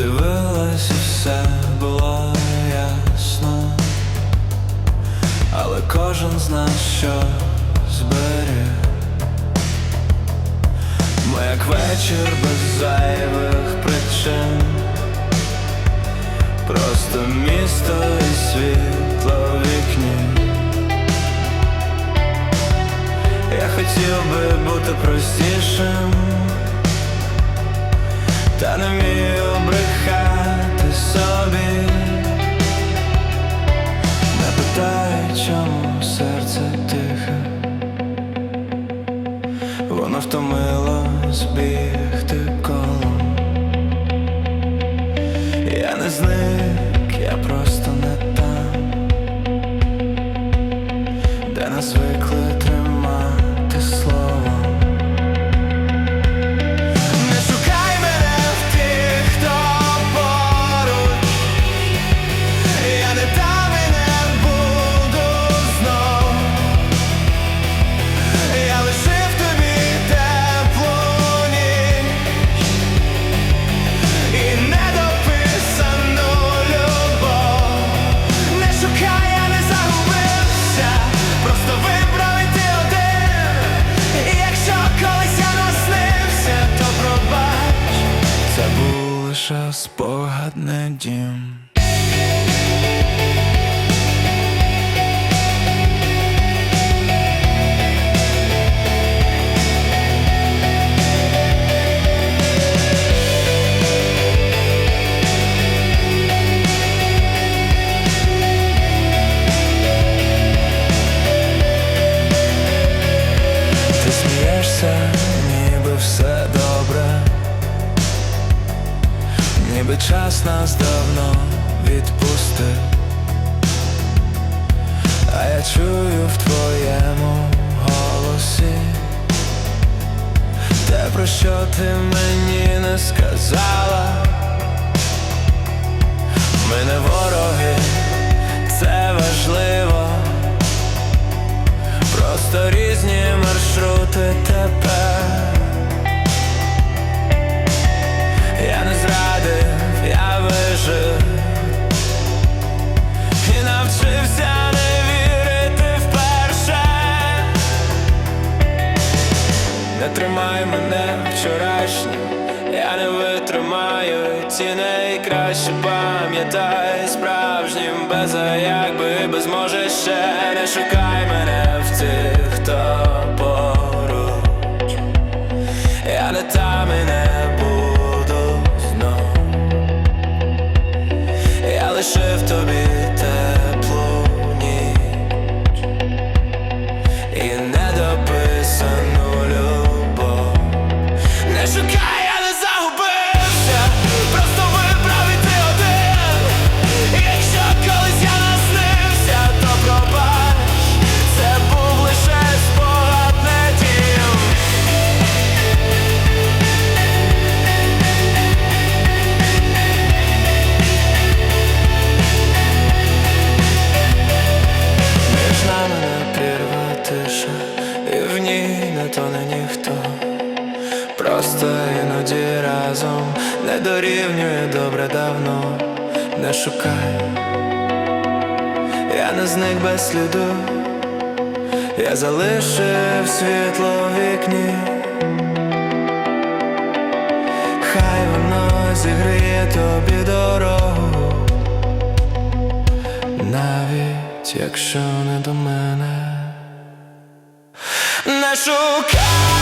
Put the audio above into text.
Дивилась, все було ясно, але кожен з нас щось зберіг. Ми як вечір без зайвих причин, просто місто і світло в вікні. Я хотів би бути простішим, та не вмію брехати собі. Не питай, чому серце тихе, воно втомилось бігти колом. Я не зник, я просто не там, де нас звикли смієшся, ніби все добре, ніби час нас давно відпустив, а я чую в твоєму голосі те, про що ти мені не сказала. Ми не вороги, це важливо. Просто різні Я не зрадив, я вижив. І навчився не вірити вперше. Не тримай мене вчорашнім. Я не витримаю ці найкраще пам'ятай справжнім. Без якби без може ще не шукай разом. Не дорівнює добре давно, не шукай, я не зник без сліду, я залишив світло в вікні, хай воно зігріє тобі дорогу, навіть якщо не до мене. Не шукай